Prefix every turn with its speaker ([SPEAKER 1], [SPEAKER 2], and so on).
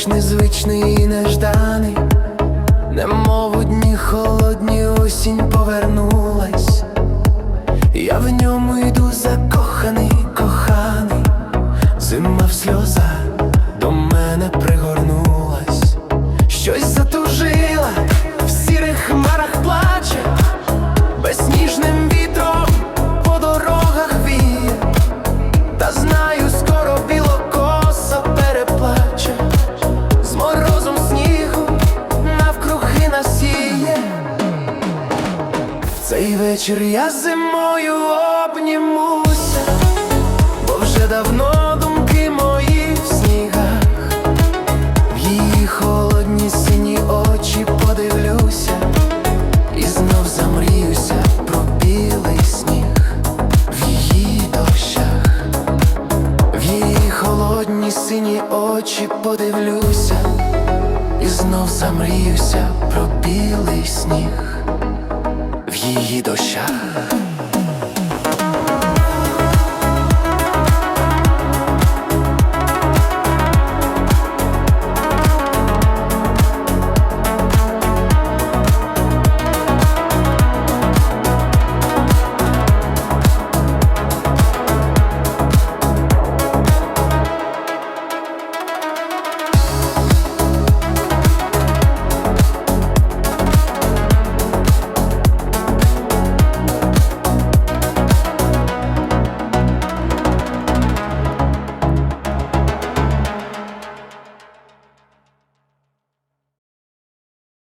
[SPEAKER 1] Дощ незвичний і нежданий, немов дні холодні осінь повернулась, я в ньому йду закоханий, коханий, зима в сльозах Цей вечір я зимою обнімуся, бо вже давно думки мої в снігах, в її холодні сині очі подивлюся, і знов замріюся про білий сніг. В її дощах, в її холодні сині очі подивлюся, і знов замріюся про білий сніг в її дощах.